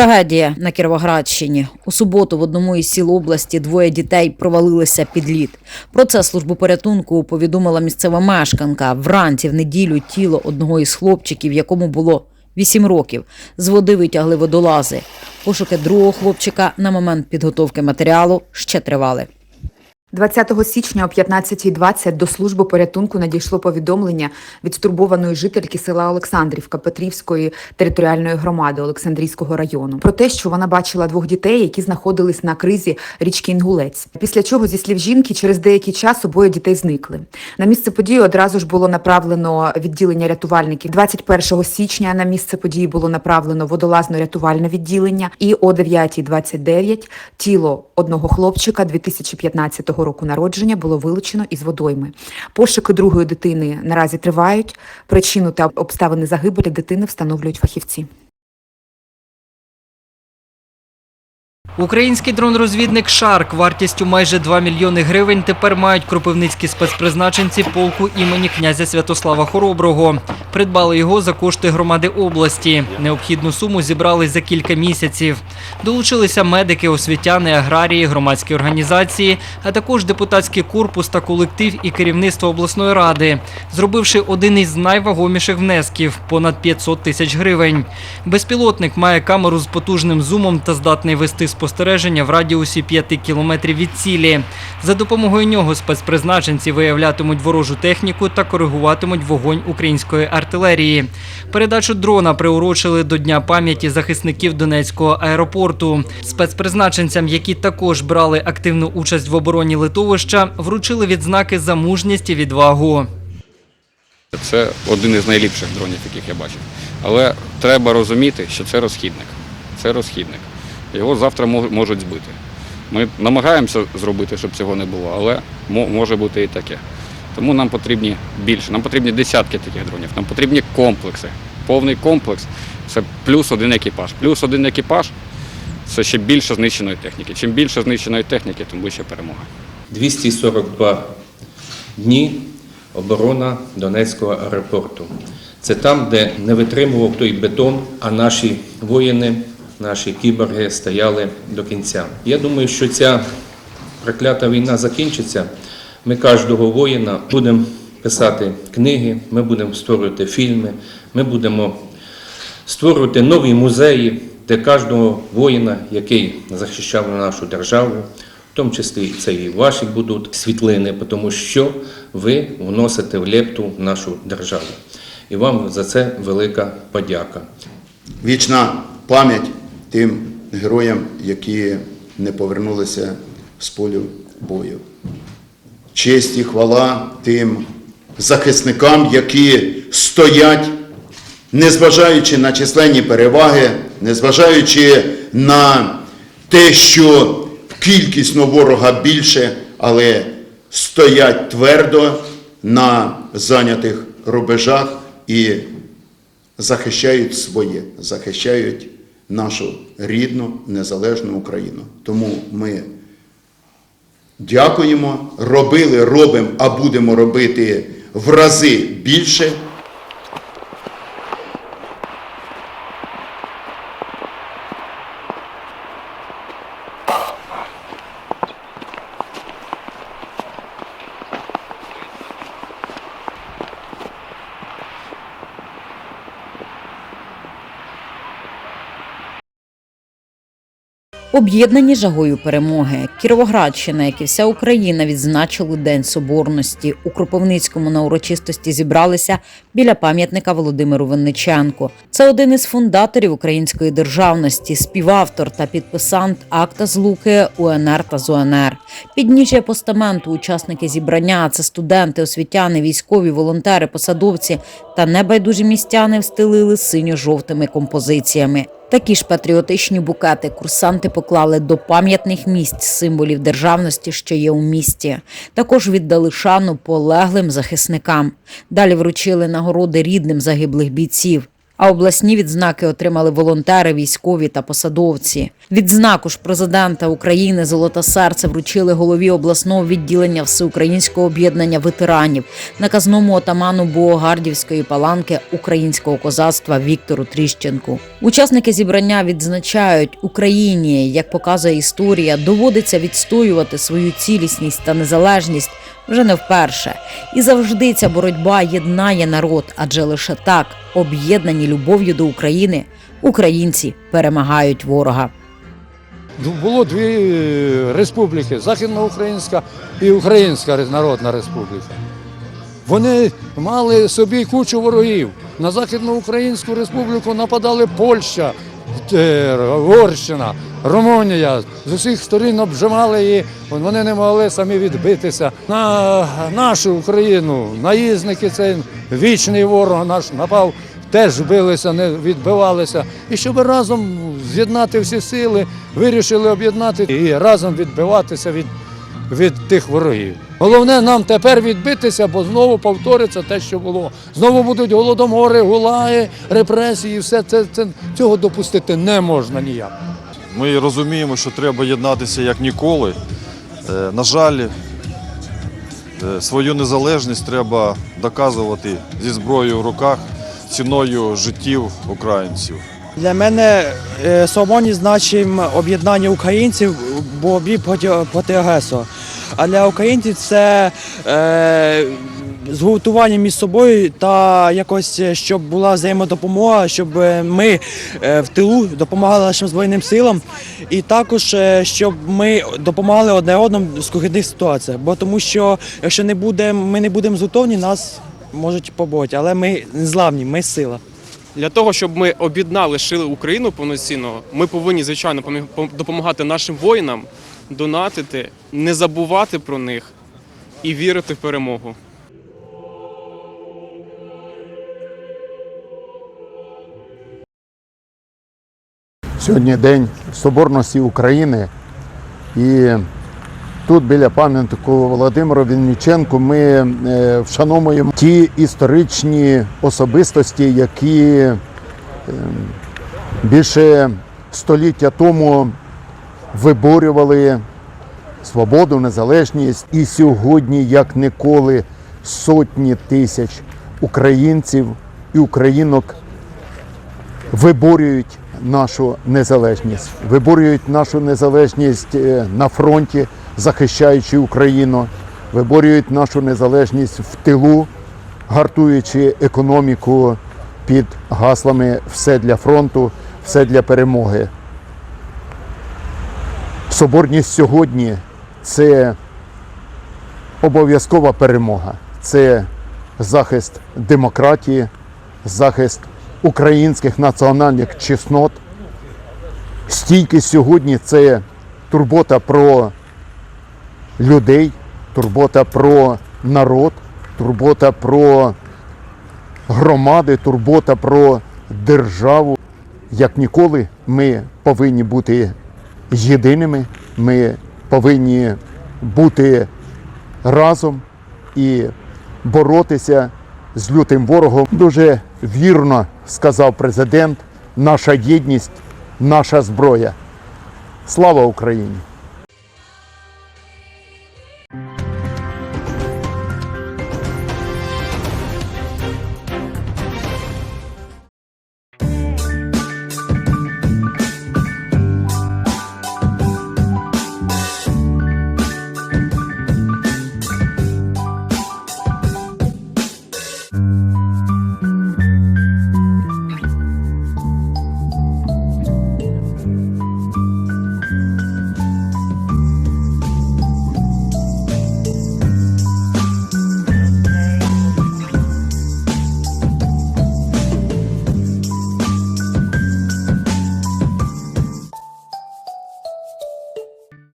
Трагедія на Кіровоградщині. У суботу в одному із сіл області двоє дітей провалилися під лід. Про це службу порятунку повідомила місцева мешканка. Вранці в неділю тіло одного із хлопчиків, якому було 8 років, з води витягли водолази. Пошуки другого хлопчика на момент підготовки матеріалу ще тривали. 20 січня о 15.20 до служби порятунку надійшло повідомлення від стурбованої жительки села Олександрівка Петрівської територіальної громади Олександрійського району про те, що вона бачила двох дітей, які знаходились на кризі річки Інгулець. Після чого, зі слів жінки, через деякий час обоє дітей зникли. На місце події одразу ж було направлено відділення рятувальників. 21 січня на місце події було направлено водолазно-рятувальне відділення, і о 9.29 тіло одного хлопчика 2015 року народження було вилучено із водойми. Пошуки другої дитини наразі тривають. Причину та обставини загибелі дитини встановлюють фахівці. Український дрон-розвідник Шарк вартістю майже 2 мільйони гривень тепер мають кропивницькі спецпризначенці полку імені князя Святослава Хороброго. Придбали його за кошти громади області. Необхідну суму зібрали за кілька місяців. Долучилися медики, освітяни, аграрії, громадські організації, а також депутатський корпус та колектив і керівництво обласної ради, зробивши один із найвагоміших внесків понад 500 тисяч гривень. Безпілотник має камеру з потужним зумом та здатний вести спостереження в радіусі 5 кілометрів від цілі. За допомогою нього спецпризначенці виявлятимуть ворожу техніку та коригуватимуть вогонь української артилерії. Передачу дрона приурочили до Дня пам'яті захисників Донецького аеропорту. Спецпризначенцям, які також брали активну участь в обороні литовища, вручили відзнаки за мужність і відвагу. Це один із найліпших дронів, яких я бачив. Але треба розуміти, що це розхідник. Це розхідник. Його завтра мо- можуть збити. Ми намагаємося зробити, щоб цього не було, але може бути і таке. Тому нам потрібні більше. Нам потрібні десятки таких дронів, нам потрібні комплекси. Повний комплекс це плюс один екіпаж. Плюс один екіпаж це ще більше знищеної техніки. Чим більше знищеної техніки, тим вища перемога. 242 дні оборона Донецького аеропорту. Це там, де не витримував той бетон, а наші воїни, наші кіборги стояли до кінця. Я думаю, що ця проклята війна закінчиться. Ми кожного воїна будемо писати книги, ми будемо створювати фільми, ми будемо створювати нові музеї, де кожного воїна, який захищав нашу державу, в тому числі це і ваші будуть світлини, тому що ви вносите в лепту нашу державу. І вам за це велика подяка. Вічна пам'ять тим героям, які не повернулися з полю бою. Честь і хвала тим захисникам, які стоять, незважаючи на численні переваги, незважаючи на те, що кількісно ворога більше, але стоять твердо на зайнятих рубежах і захищають своє, захищають нашу рідну незалежну Україну. Тому ми дякуємо, робили, робимо, а будемо робити в рази більше. Об'єднані жагою перемоги. Кіровоградщина, як і вся Україна, відзначили День Соборності. У Кропивницькому на урочистості зібралися біля пам'ятника Володимиру Винниченку. Це один із фундаторів української державності, співавтор та підписант акта злуки УНР та ЗУНР. Підніжжя постаменту учасники зібрання це студенти, освітяни, військові, волонтери, посадовці та небайдужі містяни встелили синьо-жовтими композиціями. Такі ж патріотичні букети курсанти поклали до пам'ятних місць символів державності, що є у місті. Також віддали шану полеглим захисникам. Далі вручили нагороди рідним загиблих бійців. А обласні відзнаки отримали волонтери, військові та посадовці. Відзнаку ж президента України Золоте серце вручили голові обласного відділення всеукраїнського об'єднання ветеранів, наказному отаману Боогардівської паланки українського козацтва Віктору Тріщенку. Учасники зібрання відзначають, Україні, як показує історія, доводиться відстоювати свою цілісність та незалежність вже не вперше. І завжди ця боротьба єднає народ, адже лише так, об'єднані любов'ю до України, українці перемагають ворога. Ну, Було дві е, республіки Західноукраїнська і Українська Народна Республіка. Вони мали собі кучу ворогів. На Західноукраїнську республіку нападали Польща, Угорщина, Румунія. З усіх сторін обжимали її, вони не могли самі відбитися. На нашу Україну наїзники цей вічний ворог наш напав теж билися, не відбивалися. І щоб разом з'єднати всі сили, вирішили об'єднати і разом відбиватися від, від тих ворогів. Головне нам тепер відбитися, бо знову повториться те, що було. Знову будуть голодомори, гулаги, репресії. Все це, це цього допустити не можна ніяк. Ми розуміємо, що треба єднатися як ніколи. Е, На жаль, е, свою незалежність треба доказувати зі зброєю в руках, ціною життів українців. Для мене е, свободність значить об'єднання українців в боротьбі проти, проти агресора. А для українців це е, згуртування між собою та якось, е, щоб була взаємодопомога, щоб е, ми е, в тилу допомагали нашим Збройним силам, і також щоб ми допомагали одне одному в скрутних ситуаціях. Бо тому що якщо не буде, ми не будемо згуртовані, нас можуть побороти. Але ми не зламні, ми сила. Для того, щоб ми об'єднали шили Україну повноцінно, ми повинні, звичайно, допомагати нашим воїнам, донатити, не забувати про них і вірити в перемогу. Сьогодні День Соборності України. І тут біля пам'ятнику Володимиру Вінниченку ми е, вшановуємо ті історичні особистості, які е, більше століття тому виборювали свободу, незалежність. І сьогодні, як ніколи, сотні тисяч українців і українок виборюють нашу незалежність, виборюють нашу незалежність е, на фронті, захищаючи Україну, виборюють нашу незалежність в тилу, гартуючи економіку під гаслами Все для фронту, все для перемоги. Соборність сьогодні це обов'язкова перемога, це захист демократії, захист українських національних чеснот. Стійкість сьогодні це турбота про людей, турбота про народ, турбота про громади, турбота про державу. Як ніколи, ми повинні бути єдиними, ми повинні бути разом і боротися з лютим ворогом. Дуже вірно сказав президент, наша єдність, наша зброя. Слава Україні!